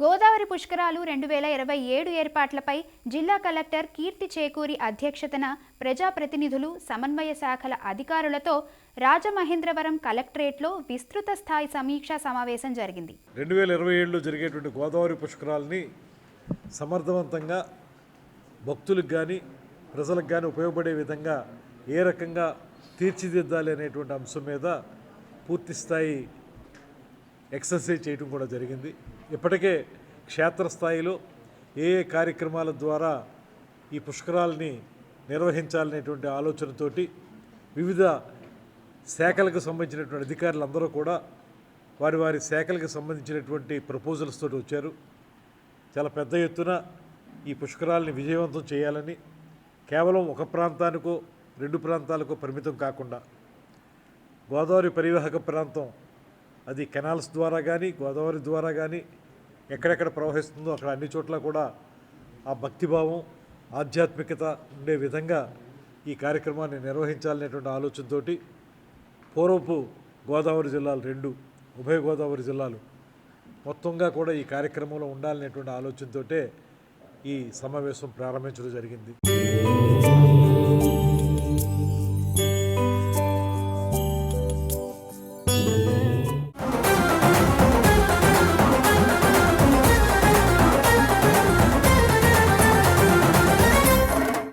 గోదావరి పుష్కరాలు రెండు వేల ఇరవై ఏడు ఏర్పాట్లపై జిల్లా కలెక్టర్ కీర్తి చేకూరి అధ్యక్షతన ప్రజాప్రతినిధులు సమన్వయ శాఖల అధికారులతో రాజమహేంద్రవరం కలెక్టరేట్లో విస్తృత స్థాయి సమీక్షా సమావేశం జరిగింది. రెండు వేల ఇరవై ఏడులో జరిగేటువంటి గోదావరి పుష్కరాలని సమర్థవంతంగా భక్తులకు కానీ ప్రజలకు కానీ ఉపయోగపడే విధంగా ఏ రకంగా తీర్చిదిద్దాలి అనేటువంటి అంశం మీద పూర్తి స్థాయి ఎక్సర్సైజ్ చేయడం కూడా జరిగింది. ఇప్పటికే క్షేత్రస్థాయిలో ఏ ఏ కార్యక్రమాల ద్వారా ఈ పుష్కరాలని నిర్వహించాలనేటువంటి ఆలోచనతోటి వివిధ శాఖలకు సంబంధించినటువంటి అధికారులందరూ కూడా వారి వారి శాఖలకు సంబంధించినటువంటి ప్రపోజల్స్ తోటి వచ్చారు. చాలా పెద్ద ఎత్తున ఈ పుష్కరాలని విజయవంతం చేయాలని కేవలం ఒక ప్రాంతానికో రెండు ప్రాంతాలకో పరిమితం కాకుండా గోదావరి పరివాహక ప్రాంతం అది కెనాల్స్ ద్వారా కానీ గోదావరి ద్వారా కానీ ఎక్కడెక్కడ ప్రవహిస్తుందో అక్కడ అన్ని చోట్ల కూడా ఆ భక్తిభావం ఆధ్యాత్మికత ఉండే విధంగా ఈ కార్యక్రమాన్ని నిర్వహించాలనేటువంటి ఆలోచనతోటి పూర్వపు గోదావరి జిల్లాలు రెండు ఉభయ గోదావరి జిల్లాలు మొత్తంగా కూడా ఈ కార్యక్రమంలో ఉండాలనేటువంటి ఆలోచనతోటే ఈ సమావేశం ప్రారంభించడం జరిగింది.